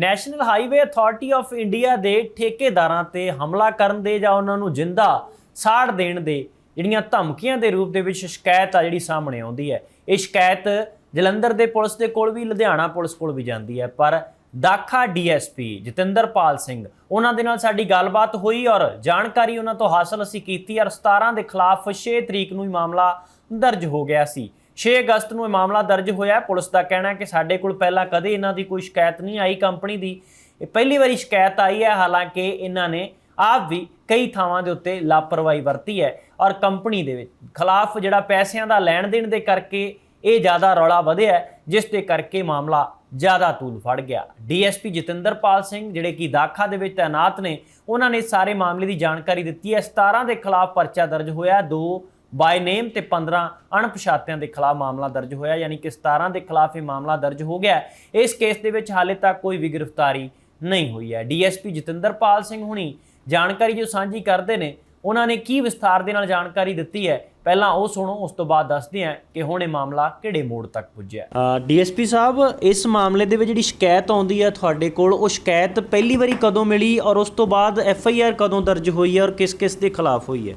National highway authority of India ਦੇ ਠੇਕੇਦਾਰਾਂ ਤੇ ਹਮਲਾ ਕਰਨ ਦੇ ਜਾਂ ਉਹਨਾਂ ਨੂੰ ਜਿੰਦਾ ਸਾੜ ਦੇਣ ਦੇ ਜਿਹੜੀਆਂ ਧਮਕੀਆਂ ਦੇ ਰੂਪ ਦੇ ਵਿੱਚ ਸ਼ਿਕਾਇਤ ਆ ਜਿਹੜੀ ਸਾਹਮਣੇ ਆਉਂਦੀ ਹੈ। ਇਹ ਸ਼ਿਕਾਇਤ ਜਲੰਧਰ ਦੇ ਪੁਲਿਸ ਦੇ ਕੋਲ ਵੀ, ਲੁਧਿਆਣਾ ਪੁਲਿਸ ਕੋਲ ਵੀ ਜਾਂਦੀ ਹੈ। ਪਰ ਦਾਖਾ ਡੀਐਸਪੀ ਜਤਿੰਦਰਪਾਲ ਸਿੰਘ, ਉਹਨਾਂ ਦੇ ਨਾਲ ਸਾਡੀ ਗੱਲਬਾਤ ਹੋਈ ਔਰ ਜਾਣਕਾਰੀ ਉਹਨਾਂ ਤੋਂ ਹਾਸਲ ਅਸੀਂ ਕੀਤੀ ਔਰ 17 ਦੇ ਖਿਲਾਫ 6 ਤਰੀਕ ਨੂੰ ਹੀ ਮਾਮਲਾ ਦਰਜ ਹੋ ਗਿਆ ਸੀ। 6 ਅਗਸਤ ਨੂੰ ਇਹ ਮਾਮਲਾ ਦਰਜ ਹੋਇਆ। ਪੁਲਿਸ ਦਾ ਕਹਿਣਾ ਹੈ ਕਿ ਸਾਡੇ ਕੋਲ ਪਹਿਲਾਂ ਕਦੇ ਇਹਨਾਂ ਦੀ ਕੋਈ ਸ਼ਿਕਾਇਤ ਨਹੀਂ ਆਈ ਕੰਪਨੀ ਦੀ। ਇਹ ਪਹਿਲੀ ਵਾਰੀ ਸ਼ਿਕਾਇਤ ਆਈ ਹੈ। ਹਾਲਾਂਕਿ ਇਹਨਾਂ ਨੇ ਆਪ ਵੀ ਕਈ ਥਾਵਾਂ ਦੇ ਉੱਤੇ ਲਾਪਰਵਾਹੀ ਵਰਤੀ ਹੈ ਔਰ ਕੰਪਨੀ ਦੇ ਵਿੱਚ ਖਿਲਾਫ ਜਿਹੜਾ ਪੈਸਿਆਂ ਦਾ ਲੈਣ ਦੇਣ ਦੇ ਕਰਕੇ ਇਹ ਜ਼ਿਆਦਾ ਰੌਲਾ ਵਧਿਆ ਜਿਸ ਦੇ ਕਰਕੇ ਮਾਮਲਾ ਜ਼ਿਆਦਾ ਤੂਲ ਫੜ ਗਿਆ। ਡੀਐਸਪੀ ਜਤਿੰਦਰਪਾਲ ਸਿੰਘ ਜਿਹੜੇ ਕਿ ਦਾਖਾ ਦੇ ਵਿੱਚ ਤਾਇਨਾਤ ਨੇ, ਉਹਨਾਂ ਨੇ ਸਾਰੇ ਮਾਮਲੇ ਦੀ ਜਾਣਕਾਰੀ ਦਿੱਤੀ ਹੈ। 17 ਦੇ ਖਿਲਾਫ ਪਰਚਾ ਦਰਜ ਹੋਇਆ। ਦੋ ਬਾਈ ਨੇਮ ਤੇ 15 ਅਣਪਛਾਤਿਆਂ ਦੇ ਖਿਲਾਫ ਮਾਮਲਾ ਦਰਜ ਹੋਇਆ, ਯਾਨੀ ਕਿ 17 ਦੇ ਖਿਲਾਫ ਇਹ ਮਾਮਲਾ ਦਰਜ ਹੋ ਗਿਆ। ਇਸ ਕੇਸ ਦੇ ਵਿੱਚ ਹਾਲੇ ਤੱਕ ਕੋਈ ਵੀ ਗ੍ਰਿਫਤਾਰੀ ਨਹੀਂ ਹੋਈ ਹੈ। ਡੀਐਸਪੀ ਜਤਿੰਦਰਪਾਲ ਸਿੰਘ ਹੁਣੀ ਜਾਣਕਾਰੀ ਜੋ ਸਾਂਝੀ ਕਰਦੇ ਨੇ, ਉਹਨਾਂ ਨੇ ਕੀ ਵਿਸਥਾਰ ਦੇ ਨਾਲ ਜਾਣਕਾਰੀ ਦਿੱਤੀ ਹੈ? ਪਹਿਲਾਂ ਉਹ ਸੁਣੋ, ਉਸ ਤੋਂ ਬਾਅਦ ਦੱਸਦੇ ਹਾਂ ਕਿ ਹੁਣ ਇਹ ਮਾਮਲਾ ਕਿਹੜੇ ਮੋੜ ਤੱਕ ਪੁੱਜਿਆ। ਡੀਐਸਪੀ ਸਾਹਿਬ, ਇਸ ਮਾਮਲੇ ਦੇ ਵਿੱਚ ਜਿਹੜੀ ਸ਼ਿਕਾਇਤ ਆਉਂਦੀ ਹੈ ਤੁਹਾਡੇ ਕੋਲ, ਉਹ ਸ਼ਿਕਾਇਤ ਪਹਿਲੀ ਵਾਰੀ ਕਦੋਂ ਮਿਲੀ ਔਰ ਉਸ ਤੋਂ ਬਾਅਦ ਐਫਆਈਆਰ ਕਦੋਂ ਦਰਜ ਹੋਈ ਹੈ ਔਰ ਕਿਸ ਕਿਸ ਦੇ ਖਿਲਾਫ ਹੋਈ ਹੈ?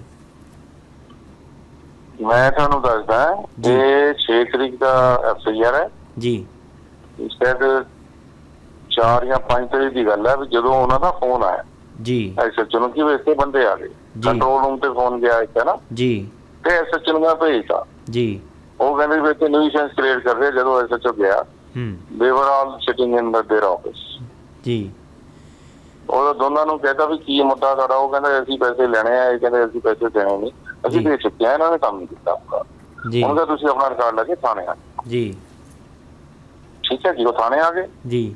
ਮੈਂ ਤੁਹਾਨੂੰ ਦੱਸਦਾ ਇਹ 6 ਤਰੀਕ ਦਾ ਐਫਆਈਆਰ ਹੈ। ਜੀ। ਸ਼ਾਇਦ 4 ਜਾਂ 5 ਤਰੀਕ ਦੀ ਗੱਲ ਹੈ ਵੀ ਜਦੋਂ ਉਹਨਾਂ ਦਾ ਫੋਨ ਆਇਆ। ਜੀ। ਐਸਐਚਓ ਨੂੰ ਕਿ ਵੀ ਇੱਥੇ ਬੰਦੇ ਆ ਗਏ। ਕੰਟਰੋਲ ਰੂਮ ਤੇ ਫੋਨ ਗਿਆ ਇੱਕ ਹੈ ਨਾ? ਜੀ। ਤੇ ਐਸਐਚਓ ਨੂੰ ਭੇਜਤਾ। ਜੀ। ਉਹ ਕਹਿੰਦੇ ਵੀ ਇੱਥੇ ਨਿਊਸੈਂਸ ਕ੍ਰੀਏਟ ਕਰ ਰਹੇ। ਜਦੋਂ ਐਸਐਚਓ ਗਿਆ। ਹੂੰ। They were all sitting in their office ji. ਉਹ ਦੋਨਾਂ ਨੂੰ ਕਹਿੰਦਾ ਵੀ ਕੀ ਮੁੱਦਾ ਤੁਹਾਡਾ? ਉਹ ਕਹਿੰਦਾ ਅਸੀਂ ਪੈਸੇ ਲੈਣੇ ਆ ਇਹ ਕਹਿੰਦੇ ਅਸੀਂ ਪੈਸੇ ਦੇਣੇ ਨਹੀਂ। ਅਸੀਂ ਜੀ। ਦੇ ਚੁੱਕੇ ਆ ਇਹਨਾਂ ਨੇ ਕੰਮ ਨਹੀਂ ਕੀਤਾ ਆਪਣਾ। ਜੀ। ਉਹਨਾਂ ਦਾ ਤੁਸੀਂ ਆਪਣਾ ਰਿਕਾਰਡ ਲੈ ਕੇ ਥਾਣੇ ਆ। ਜਾਓ। ਜੀ। ਠੀਕ ਹੈ ਜੀ ਉਹ ਥਾਣੇ ਆ ਗਏ। ਜੀ।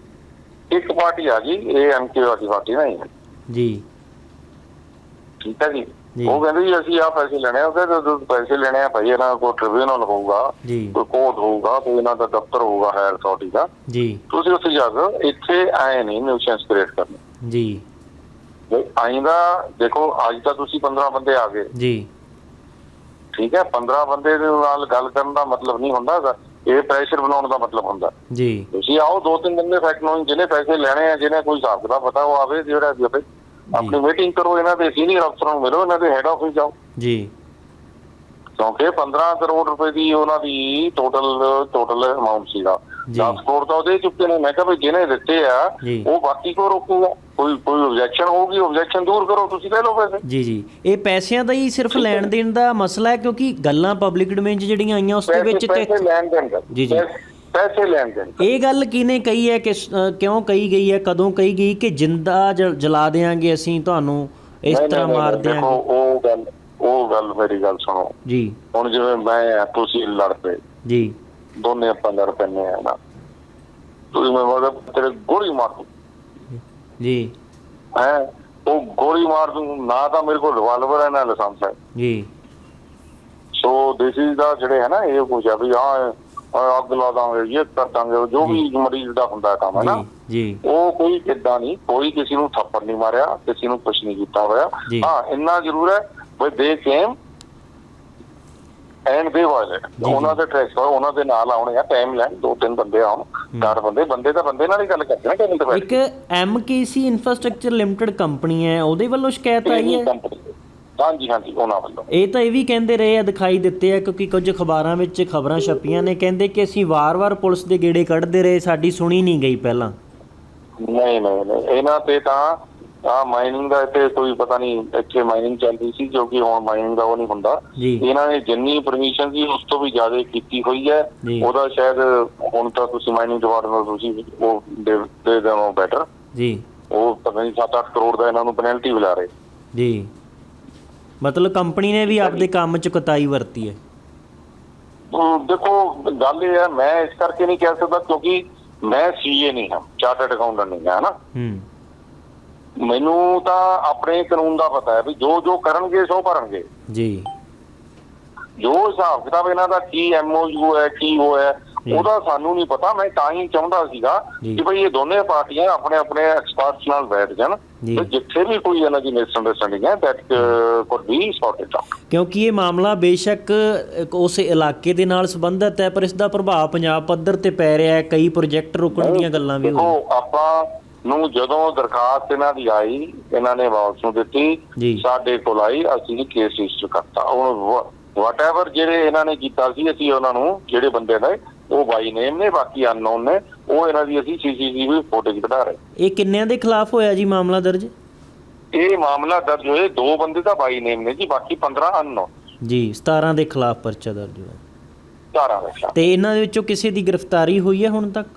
ਇੱਕ ਪਾਰਟੀ ਆ ਗਈ ਇਹ ਐਮਕੇ ਵਾਲੀ ਪਾਰਟੀ ਨਹੀਂ ਹੈ। ਜੀ। ਠੀਕ ਹੈ ਜੀ। ਜੀ। ਉਹ ਕਹਿੰਦੇ ਜੀ ਅਸੀਂ ਆ ਪੈਸੇ ਲੈਣੇ ਆ ਉਹ ਕਹਿੰਦੇ ਤੁਸੀਂ ਪੈਸੇ ਲੈਣੇ ਆ ਭਾਈ ਇਹਨਾਂ ਕੋਲ ਟ੍ਰਿਬਿਊਨਲ ਹੋਊਗਾ ਜੀ। ਕੋਈ ਕੋਰਟ ਹੋਊਗਾ ਕੋਈ ਇਹਨਾਂ ਦਾ ਦਫ਼ਤਰ ਹੋਊਗਾ ਹਾਇਰ ਅਥਾਰਟੀ ਦਾ। ਜੀ। ਤੁਸੀਂ ਉੱਥੇ ਜਾ ਕੇ ਇੱਥੇ ਆਏ ਨਹੀਂ ਨਿਊਸੈਂਸ ਕ੍ਰੀਏਟ ਕਰਨਾ। ਜੀ। ਆਇੰਦਾ ਦੇਖੋ ਅੱਜ ਤਾਂ ਤੁਸੀਂ 15 ਬੰਦੇ ਆ ਗਏ। ਜੀ। ਠੀਕ ਹੈ 15 ਬੰਦੇ ਦੇ ਨਾਲ ਗੱਲ ਕਰਨ ਦਾ ਮਤਲਬ ਨਹੀਂ ਹੁੰਦਾ। ਇਹ ਪ੍ਰੈਸ਼ਰ ਬਣਾਉਣ ਦਾ ਮਤਲਬ ਹੁੰਦਾ। ਜੀ। ਤੁਸੀਂ ਆਓ ਦੋ ਤਿੰਨ ਬੰਦੇ ਫੈਕਟ ਨੂੰ ਜਿਹਨੇ ਪੈਸੇ ਲੈਣੇ ਆ ਜਿਹਨੇ ਕੋਈ ਹਿਸਾਬ ਕਿਤਾਬ ਪਤਾ ਉਹ ਆਵੇ ਜਿਹੜਾ ਆਪਣੀ ਮੀਟਿੰਗ ਕਰੋ ਇਹਨਾਂ ਦੇ ਸੀਨੀਅਰ ਅਫਸਰਾਂ ਨੂੰ ਮਿਲੋ ਇਹਨਾਂ ਦੇ ਹੈੱਡ ਆਫਿਸ ਜਾਓ। ਜੀ। ਕਿਉਂਕਿ 15 ਕਰੋੜ ਰੁਪਏ ਦੀ ਉਹਨਾਂ ਦੀ ਟੋਟਲ ਟੋਟਲ ਅਮਾਉਂਟ ਸੀਗਾ ਜੀ। 10 ਕਰੋੜ ਤਾਂ ਉਹਦੇ ਚੁੱਕੇ ਨੇ ਮੈਂ ਕਿਹਾ ਵੀ ਜਿਹਨੇ ਦਿੱਤੇ ਆ। ਉਹ ਬਾਕੀ ਕੋ ਰੋਕੂਗਾ ਕੋਈ ਕੋਈ ਆਬਜੈਕਸ਼ਨ ਹੋਊਗੀ ਆਬਜੈਕਸ਼ਨ ਦੂਰ ਕਰੋ ਤੁਸੀਂ ਲੈ ਲਓ ਪੈਸੇ ਜੀ ਜੀ ਇਹ ਪੈਸਿਆਂ ਦਾ ਹੀ ਸਿਰਫ ਲੈਣ ਦੇਣ ਦਾ ਮਸਲਾ ਹੈ ਕਿਉਂਕਿ ਗੱਲਾਂ ਪਬਲਿਕ ਡੋਮੇਨ 'ਚ ਜਿਹੜੀਆਂ ਆਈਆਂ ਉਸ ਦੇ ਵਿੱਚ ਤੇ ਪੈਸੇ ਲੈਣ ਦੇਣ ਦਾ ਜੀ, ਜੀ। ਪੈਸੇ- ਲੈਣ ਦੇਣ ਦਾ। ਇਹ ਗੱਲ ਕਿਨੇ ਕਹੀ ਹੈ ਕਿ ਕਿਉਂ ਕਹੀ ਗਈ ਹੈ ਕਦੋਂ ਕਹੀ ਗਈ ਕਿ ਜਿੰਦਾ ਜਲਾ ਦੇਾਂਗੇ ਅਸੀਂ ਤੁਹਾਨੂੰ ਇਸ ਤਰ੍ਹਾਂ ਮਾਰ ਦਿਆਂਗੇ ਉਹ ਗੱਲ ਉਹ ਗੱਲ ਮੇਰੀ ਗੱਲ ਸੁਣੋ। ਜੀ। ਹੁਣ ਜਿਵੇਂ ਮੈਂ ਆ ਤੁਸੀਂ ਲੜ ਪਏ। ਜੀ। ਦੋਨੇ ਆਪਾਂ ਲੜ ਪੈਨੇ ਆ ਨਾ। ਤੁਸੀਂ ਮੈਂ ਮਤਲਬ ਤੇਰੇ ਗੋਲੀ ਮਾਰ ਦੂੰ। ਜੀ। ਹੈ? ਉਹ ਗੋਲੀ ਮਾਰ ਦੂੰ ਨਾ ਤਾਂ ਮੇਰੇ ਕੋਲ ਰਿਵਾਲਵਰ ਹੈ ਨਾ ਲਾਇਸੈਂਸ ਹੈ। ਜੀ। ਸੋ ਦਿਸ ਇਜ਼ ਦਾ ਜਿਹੜੇ ਹੈ ਨਾ ਇਹ ਕੁਝ ਆ ਵੀ ਹਾਂ ਅੱਗ ਲਾ ਦਾਂਗੇ ਇਹ ਕਰ ਦਾਂਗੇ ਜੋ ਵੀ ਮਰੀਜ਼ ਦਾ ਹੁੰਦਾ ਕੰਮ ਹੈ ਨਾ। ਜੀ ਉਹ ਕੋਈ ਕਿੱਦਾਂ ਨਹੀਂ ਕੋਈ ਕਿਸੇ ਨੂੰ ਥੱਪੜ ਨਹੀਂ ਮਾਰਿਆ ਕਿਸੇ ਨੂੰ ਕੁਝ ਨਹੀਂ ਕੀਤਾ ਹੋਇਆ। ਹਾਂ ਇੰਨਾ ਜ਼ਰੂਰ ਹੈ ਵੀ ਦੇ ਕੇਮ ਐਂਡ ਦੇ ਜੀ। ਉਹਨਾਂ ਦੇ ਟ੍ਰੈਕ ਉਹਨਾਂ ਦੇ ਨਾਲ ਆਉਣੇ ਆ ਟਾਈਮ ਲੈਣ ਦੋ ਤਿੰਨ ਬੰਦੇ ਆਉਣ ਚਾਰ ਬੰਦੇ ਬੰਦੇ ਤਾਂ ਬੰਦੇ ਨਾਲ ਹੀ ਗੱਲ ਕਰਦੇ ਨੇ ਟਾਈਮ ਤੇ ਬੈਠ ਇੱਕ ਐਮਕੇਸੀ ਇਨਫਰਾਸਟ੍ਰਕਚਰ ਲਿਮਟਿਡ ਕੰਪਨੀ ਹੈ ਉਹਦੇ ਵੱਲੋਂ ਸ਼ਿਕਾਇਤ ਆਈ ਹੈ। ਹਾਂਜੀ ਹਾਂਜੀ ਉਹਨਾਂ ਵੱਲੋਂ। ਇਹ ਤਾਂ ਇਹ ਵੀ ਕਹਿੰਦੇ ਰਹੇ ਆ ਦਿਖਾਈ ਦਿੱਤੇ ਆ ਕਿਉਂਕਿ ਕੁਝ ਅਖਬਾਰਾਂ ਵਿੱਚ ਖਬਰਾਂ ਛਪੀਆਂ ਨੇ ਕਹਿੰਦੇ ਕਿ ਅਸੀਂ ਵਾਰ-ਵਾਰ ਪੁਲਿਸ ਦੇ ਗੇੜੇ ਕੱਢਦੇ ਰਹੇ ਸਾਡੀ ਸੁਣੀ ਨਹੀਂ ਗਈ ਪਹਿਲਾਂ। ਨਹੀਂ ਨਹੀਂ ਨਹੀਂ ਇਹਨਾਂ ਤੇ ਤਾਂ ਆ ਮਾਈਨਿੰਗ ਦਾ ਇੱਥੇ ਕੋਈ ਪਤਾ ਨਹੀਂ ਇੱਥੇ ਮਾਈਨਿੰਗ ਚੱਲਦੀ ਸੀ ਜੋ ਕਿ ਹੁਣ ਮਾਈਨਿੰਗ ਦਾ ਉਹ ਨਹੀਂ ਹੁੰਦਾ। ਇਹਨਾਂ ਨੇ ਜਿੰਨੀ ਪਰਮਿਸ਼ਨ ਸੀ ਉਸ ਤੋਂ ਵੀ ਜ਼ਿਆਦਾ ਕੀਤੀ ਹੋਈ ਹੈ। ਉਹਦਾ ਸ਼ਾਇਦ ਹੁਣ ਤਾਂ ਤੁਸੀਂ ਮਾਈਨਿੰਗ ਡਿਪਾਰਟਮੈਂਟ ਤੁਸੀਂ ਉਹ ਦੇ ਦੇਣੋ ਬੈਟਰ ਜੀ। ਉਹ ਪਤਾ ਨਹੀਂ 7-8 ਕਰੋੜ ਦਾ ਇਹਨਾਂ ਨੂੰ ਪੈਨਲਟੀ ਵੀ ਲਾ ਰਹੇ। ਜੀ। ਮਤਲਬ ਕੰਪਨੀ ਨੇ ਵੀ ਆਪਦੇ ਕੰਮ 'ਚ ਕੁਤਾਈ ਵਰਤੀ ਹੈ। ਦੇਖੋ ਗੱਲ ਇਹ ਹੈ ਮੈਂ ਇਸ ਕਰਕੇ ਨਹੀਂ ਕਹਿ ਸਕਦਾ ਕਿਉਂਕਿ ਮੈਂ ਸੀਏ ਨਹੀਂ ਹਾਂ ਚਾਰਟਰਡ ਅਕਾਊਂਟੈਂਟ ਨਹੀਂ ਹਾਂ ਨਾ? ਹੂੰ ਮੈਨੂੰ ਤਾਂ ਆਪਣੇ ਕਾਨੂੰਨ ਦਾ ਪਤਾ ਹੈ ਵੀ ਜੋ ਜੋ ਕਰਨਗੇ ਸੋ ਭਰਨਗੇ। ਜੀ। ਜੋ ਹਿਸਾਬ ਕਿਤਾਬ ਇਹਨਾਂ ਦਾ ਕੀ ਐਮਓਯੂ ਹੈ ਕੀ ਉਹ ਹੈ ਜੀ। ਉਹਦਾ ਸਾਨੂੰ ਨਹੀਂ ਪਤਾ। ਮੈਂ ਤਾਂ ਹੀ ਚਾਹੁੰਦਾ ਸੀਗਾ। ਕਿ ਭਈ ਇਹ ਦੋਨੇ ਪਾਰਟੀਆਂ ਆਪਣੇ ਆਪਣੇ ਐਕਸਪਰਟਸ ਨਾਲ ਬੈਠ ਜਾਣ। ਤੇ ਜਿੱਥੇ ਵੀ ਕੋਈ ਇਹਨਾਂ ਦੀ ਮਿਸਅੰਡਰਸਟੈਂਡਿੰਗ ਹੈ that could be sorted out ਕਿਉਂਕਿ ਇਹ ਮਾਮਲਾ ਬੇਸ਼ੱਕ ਉਸ ਇਲਾਕੇ ਦੇ ਨਾਲ ਸੰਬੰਧਿਤ ਹੈ ਪਰ ਇਸ ਦਾ ਪ੍ਰਭਾਵ ਪੰਜਾਬ ਪੱਧਰ ਤੇ ਪੈ ਰਿਹਾ ਹੈ। ਕਈ ਪ੍ਰੋਜੈਕਟ ਰੁਕਣ ਦੀਆਂ ਗੱਲਾਂ ਵੀ ਹੋ ਆਪਾਂ ਨੂੰ ਜਦੋਂ ਦਰਖਾਸਤ ਇਹਨਾਂ ਦੀ ਆਈ ਇਹਨਾਂ ਨੇ ਵਾਪਸ ਨੂੰ ਦਿੱਤੀ ਸਾਡੇ ਕੋਲ ਆਈ ਅਸੀਂ ਕੇਸ ਰਜਿਸਟਰ ਕਰਤਾ। ਹੁਣ ਵਾਟਐਵਰ ਜਿਹੜੇ ਇਹਨਾਂ ਨੇ ਕੀਤਾ ਸੀ ਅਸੀਂ ਉਹਨਾਂ ਨੂੰ ਜਿਹੜੇ ਬੰਦੇ ਨੇ ਉਹ ਬਾਈ ਨੇਮ ਨੇ ਬਾਕੀ ਅਨਨੋਨ ਨੇ ਉਹ ਇਹਨਾਂ ਦੀ ਅਸੀਂ ਸੀਸੀਟੀਵੀ ਫੁਟੇਜ ਕਢਾ ਰਹੇ। ਇਹ ਕਿੰਨਿਆਂ ਦੇ ਖਿਲਾਫ ਹੋਇਆ ਜੀ ਮਾਮਲਾ ਦਰਜ? ਇਹ ਮਾਮਲਾ ਦਰਜ ਹੋਏ ਦੋ ਬੰਦੇ ਤਾਂ ਬਾਈ ਨੇਮ ਨੇ ਜੀ ਬਾਕੀ 15 ਅਨਨੋਨ ਜੀ 17 ਦੇ ਖਿਲਾਫ ਪਰਚਾ ਦਰਜ ਹੋਇਆ। ਤੇ ਇਹਨਾਂ ਦੇ ਵਿੱਚੋਂ ਕਿਸੇ ਦੀ ਗ੍ਰਿਫਤਾਰੀ ਹੋਈ ਹੈ ਹੁਣ ਤੱਕ?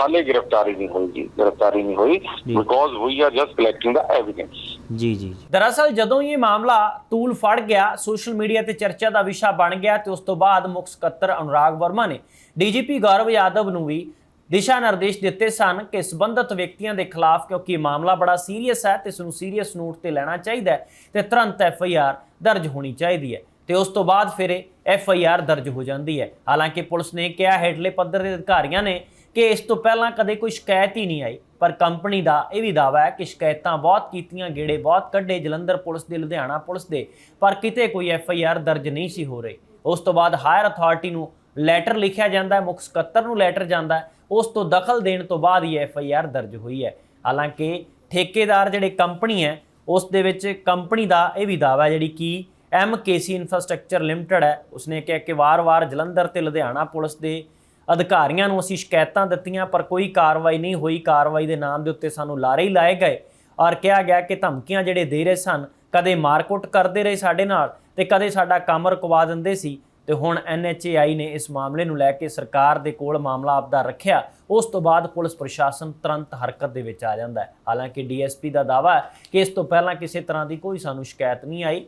ਹਾਲੇ ਗ੍ਰਿਫਤਾਰੀ ਨਹੀਂ ਹੋਈ ਜੀ ਗ੍ਰਿਫਤਾਰੀ ਨਹੀਂ ਹੋਈ because we are just collecting the evidence ਜੀ ਜੀ ਦਰਅਸਲ ਜਦੋਂ ਇਹ ਮਾਮਲਾ ਤੂਲ ਫੜ ਗਿਆ ਸੋਸ਼ਲ ਮੀਡੀਆ ਤੇ ਚਰਚਾ ਦਾ ਵਿਸ਼ਾ ਬਣ ਗਿਆ ਤੇ ਉਸ ਤੋਂ ਬਾਅਦ ਮੁੱਖ ਸਕੱਤਰ ਅਨੁਰਾਗ ਵਰਮਾ ਨੇ ਡੀਜੀਪੀ ਗੌਰਵ ਯਾਦਵ ਨੂੰ ਵੀ ਦਿਸ਼ਾ ਨਿਰਦੇਸ਼ ਦਿੱਤੇ ਸਨ ਕਿ ਸੰਬੰਧਿਤ ਵਿਅਕਤੀਆਂ ਦੇ ਖਿਲਾਫ ਕਿਉਂਕਿ ਇਹ ਮਾਮਲਾ ਬੜਾ ਸੀਰੀਅਸ ਹੈ ਤੇ ਇਸ ਨੂੰ ਸੀਰੀਅਸ ਨੋਟ ਤੇ ਲੈਣਾ ਚਾਹੀਦਾ ਹੈ ਤੇ ਤੁਰੰਤ ਐਫ ਆਈ ਆਰ ਦਰਜ ਹੋਣੀ ਚਾਹੀਦੀ ਹੈ ਤੇ ਉਸ ਤੋਂ ਬਾਅਦ ਫਿਰ ਐਫ ਆਈ ਆਰ ਦਰਜ ਹੋ ਜਾਂਦੀ ਹੈ। ਹਾਲਾਂਕਿ ਪੁਲਿਸ ਨੇ ਕਿਹਾ ਹੇਠਲੇ ਪੱਧਰ ਦੇ ਅਧਿਕਾਰੀਆਂ ਨੇ ਕਿ ਇਸ ਤੋਂ ਪਹਿਲਾਂ ਕਦੇ ਕੋਈ ਸ਼ਿਕਾਇਤ ਹੀ ਨਹੀਂ ਆਈ। ਪਰ ਕੰਪਨੀ ਦਾ ਇਹ ਵੀ ਦਾਅਵਾ ਹੈ ਕਿ ਸ਼ਿਕਾਇਤਾਂ ਬਹੁਤ ਕੀਤੀਆਂ, ਗੇੜੇ ਬਹੁਤ ਕੱਢੇ, ਜਲੰਧਰ ਪੁਲਿਸ ਦੇ, ਲੁਧਿਆਣਾ ਪੁਲਿਸ ਦੇ, ਪਰ ਕਿਤੇ ਕੋਈ ਐਫ ਆਈ ਆਰ ਦਰਜ ਨਹੀਂ ਸੀ ਹੋ ਰਹੀ। ਉਸ ਤੋਂ ਬਾਅਦ ਹਾਇਰ ਅਥਾਰਟੀ ਨੂੰ ਲੈਟਰ ਲਿਖਿਆ ਜਾਂਦਾ ਹੈ, ਮੁੱਖ ਸਕੱਤਰ ਨੂੰ ਲੈਟਰ ਜਾਂਦਾ ਹੈ। ਉਸ ਤੋਂ ਦਖਲ ਦੇਣ ਤੋਂ ਬਾਅਦ ਹੀ ਐਫ ਆਈ ਆਰ ਦਰਜ ਹੋਈ ਹੈ। ਹਾਲਾਂਕਿ ਠੇਕੇਦਾਰ ਜਿਹੜੇ ਕੰਪਨੀ ਹੈ, ਉਸ ਦੇ ਵਿੱਚ ਕੰਪਨੀ ਦਾ ਇਹ ਵੀ ਦਾਅਵਾ ਜਿਹੜੀ ਕਿ ਐਮਕੇਸੀ ਇਨਫਰਾਸਟ੍ਰਕਚਰ ਲਿਮਟਿਡ ਹੈ। ਉਸਨੇ ਕਿਹਾ ਕਿ ਵਾਰ-ਵਾਰ ਜਲੰਧਰ ਤੇ ਲੁਧਿਆਣਾ ਪੁਲਿਸ ਦੇ ਅਧਿਕਾਰੀਆਂ ਨੂੰ ਅਸੀਂ ਸ਼ਿਕਾਇਤਾਂ ਦਿੱਤੀਆਂ, ਪਰ ਕੋਈ ਕਾਰਵਾਈ ਨਹੀਂ ਹੋਈ। ਕਾਰਵਾਈ ਦੇ ਨਾਮ ਦੇ ਉੱਤੇ ਸਾਨੂੰ ਲਾਰੇ ਹੀ ਲਾਏ ਗਏ ਔਰ ਕਿਹਾ ਗਿਆ ਕਿ ਧਮਕੀਆਂ ਜਿਹੜੇ ਦੇ ਰਹੇ ਸਨ, ਕਦੇ ਮਾਰਕੁੱਟ ਕਰਦੇ ਰਹੇ ਸਾਡੇ ਨਾਲ ਤੇ ਕਦੇ ਸਾਡਾ ਕੰਮ ਰੁਕਵਾ ਦਿੰਦੇ ਸੀ। ਤੇ ਹੁਣ ਐਨਐਚਏਆਈ ਨੇ ਇਸ ਮਾਮਲੇ ਨੂੰ ਲੈ ਕੇ ਸਰਕਾਰ ਦੇ ਕੋਲ ਮਾਮਲਾ ਆਪਦਾ ਰੱਖਿਆ। ਉਸ ਤੋਂ ਬਾਅਦ ਪੁਲਿਸ ਪ੍ਰਸ਼ਾਸਨ ਤੁਰੰਤ ਹਰਕਤ ਦੇ ਵਿੱਚ ਆ ਜਾਂਦਾ ਹੈ। ਹਾਲਾਂਕਿ ਡੀਐਸਪੀ ਦਾ ਦਾਅਵਾ ਹੈ ਕਿ ਇਸ ਤੋਂ ਪਹਿਲਾਂ ਕਿਸੇ ਤਰ੍ਹਾਂ ਦੀ ਕੋਈ ਸਾਨੂੰ ਸ਼ਿਕਾਇਤ ਨਹੀਂ ਆਈ।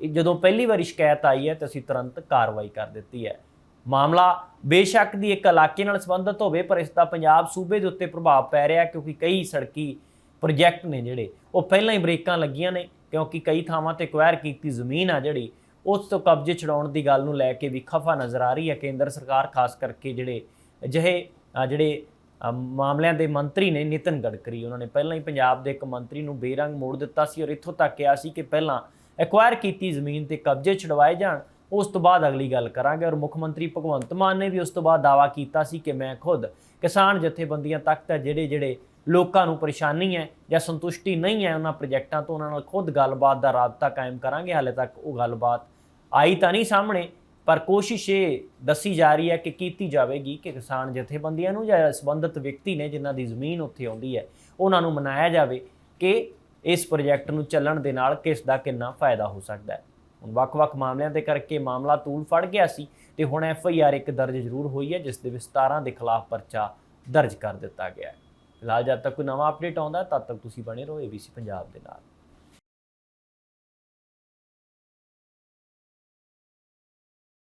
ਜਦੋਂ ਪਹਿਲੀ ਵਾਰੀ ਸ਼ਿਕਾਇਤ ਆਈ ਹੈ ਤਾਂ ਅਸੀਂ ਤੁਰੰਤ ਕਾਰਵਾਈ ਕਰ ਦਿੱਤੀ ਹੈ। ਮਾਮਲਾ ਬੇਸ਼ੱਕ ਦੀ ਇੱਕ ਇਲਾਕੇ ਨਾਲ ਸੰਬੰਧਿਤ ਹੋਵੇ, ਪਰ ਇਸ ਦਾ ਪੰਜਾਬ ਸੂਬੇ ਦੇ ਉੱਤੇ ਪ੍ਰਭਾਵ ਪੈ ਰਿਹਾ ਕਿਉਂਕਿ ਕਈ ਸੜਕੀ ਪ੍ਰੋਜੈਕਟ ਨੇ ਜਿਹੜੇ, ਉਹ ਪਹਿਲਾਂ ਹੀ ਬ੍ਰੇਕਾਂ ਲੱਗੀਆਂ ਨੇ, ਕਿਉਂਕਿ ਕਈ ਥਾਵਾਂ ਤੇ ਐਕਵਾਇਰ ਕੀਤੀ ਜ਼ਮੀਨ ਆ ਜਿਹੜੀ, ਉਸ ਤੋਂ ਕਬਜ਼ੇ ਛਡਾਉਣ ਦੀ ਗੱਲ ਨੂੰ ਲੈ ਕੇ ਵੀ ਖਫਾ ਨਜ਼ਰ ਆ ਰਹੀ ਹੈ। ਕੇਂਦਰ ਸਰਕਾਰ ਖਾਸ ਕਰਕੇ ਜਿਹੜੇ ਅਜਿਹੇ ਜਿਹੜੇ ਮਾਮਲਿਆਂ ਦੇ ਮੰਤਰੀ ਨੇ, ਨਿਤਨ ਗਡਕਰੀ, ਉਹਨਾਂ ਨੇ ਪਹਿਲਾਂ ਹੀ ਪੰਜਾਬ ਦੇ ਇੱਕ ਮੰਤਰੀ ਨੂੰ ਬੇਰੰਗ ਮੋੜ ਦਿੱਤਾ ਸੀ ਔਰ ਇੱਥੋਂ ਤੱਕ ਕਿਹਾ ਸੀ ਕਿ ਪਹਿਲਾਂ ਐਕਵਾਇਰ ਕੀਤੀ ਜ਼ਮੀਨ ਤੇ ਕਬਜ਼ੇ ਛਡਵਾਏ ਜਾਣ। ਉਸ ਤੋਂ ਬਾਅਦ ਅਗਲੀ ਗੱਲ ਕਰਾਂਗੇ ਔਰ ਮੁੱਖ ਮੰਤਰੀ ਭਗਵੰਤ ਮਾਨ ਨੇ ਵੀ ਉਸ ਤੋਂ ਬਾਅਦ ਦਾਵਾ ਕੀਤਾ ਸੀ ਕਿ ਮੈਂ ਖੁਦ ਕਿਸਾਨ ਜਥੇਬੰਦੀਆਂ ਤੱਕ ਤਾਂ ਜਿਹੜੇ ਜਿਹੜੇ ਲੋਕਾਂ ਨੂੰ ਪਰੇਸ਼ਾਨੀ ਹੈ ਜਾਂ ਸੰਤੁਸ਼ਟੀ ਨਹੀਂ ਹੈ ਉਹਨਾਂ ਪ੍ਰੋਜੈਕਟਾਂ ਤੋਂ ਉਹਨਾਂ ਨਾਲ ਖੁਦ ਗੱਲਬਾਤ ਦਾ ਰਾਬਤਾ ਕਾਇਮ ਕਰਾਂਗੇ। ਹਾਲੇ ਤੱਕ ਉਹ ਗੱਲਬਾਤ ਆਈ ਤਾਂ ਨਹੀਂ ਸਾਹਮਣੇ, ਪਰ ਕੋਸ਼ਿਸ਼ ਇਹ ਦੱਸੀ ਜਾ ਰਹੀ ਹੈ ਕਿ ਕੀਤੀ ਜਾਵੇਗੀ ਕਿ ਕਿਸਾਨ ਜਥੇਬੰਦੀਆਂ ਨੂੰ ਜਾਂ ਸੰਬੰਧਿਤ ਵਿਅਕਤੀ ਨੇ ਜਿਨ੍ਹਾਂ ਦੀ ਜ਼ਮੀਨ ਉੱਥੇ ਆਉਂਦੀ ਹੈ, ਉਹਨਾਂ ਨੂੰ ਮਨਾਇਆ ਜਾਵੇ ਕਿ ਇਸ ਪ੍ਰੋਜੈਕਟ ਨੂੰ ਚੱਲਣ ਦੇ ਨਾਲ ਕਿਸ ਦਾ ਕਿੰਨਾ ਫਾਇਦਾ ਹੋ ਸਕਦਾ ਹੈ। ਵੱਖ-ਵੱਖ ਮਾਮਲਿਆਂ ਦੇ ਕਰਕੇ ਮਾਮਲਾ ਤੂਲ ਫੜ ਗਿਆ ਸੀ ਤੇ ਹੁਣ ਐਫ ਆਈ ਆਰ ਇੱਕ ਦਰਜ ਜ਼ਰੂਰ ਹੋਈ ਹੈ, ਜਿਸ ਦੇ ਵਿੱਚ 17 ਦੇ ਖਿਲਾਫ ਪਰਚਾ ਦਰਜ ਕਰ ਦਿੱਤਾ ਗਿਆ ਹੈ। ਫਿਲਹਾਲ ਜਦ ਤੱਕ ਕੋਈ ਨਵਾਂ ਅਪਡੇਟ ਆਉਂਦਾ, ਤਦ ਤੱਕ ਤੁਸੀਂ ਬਣੇ ਰਹੋ ABC ਪੰਜਾਬ ਦੇ ਨਾਲ।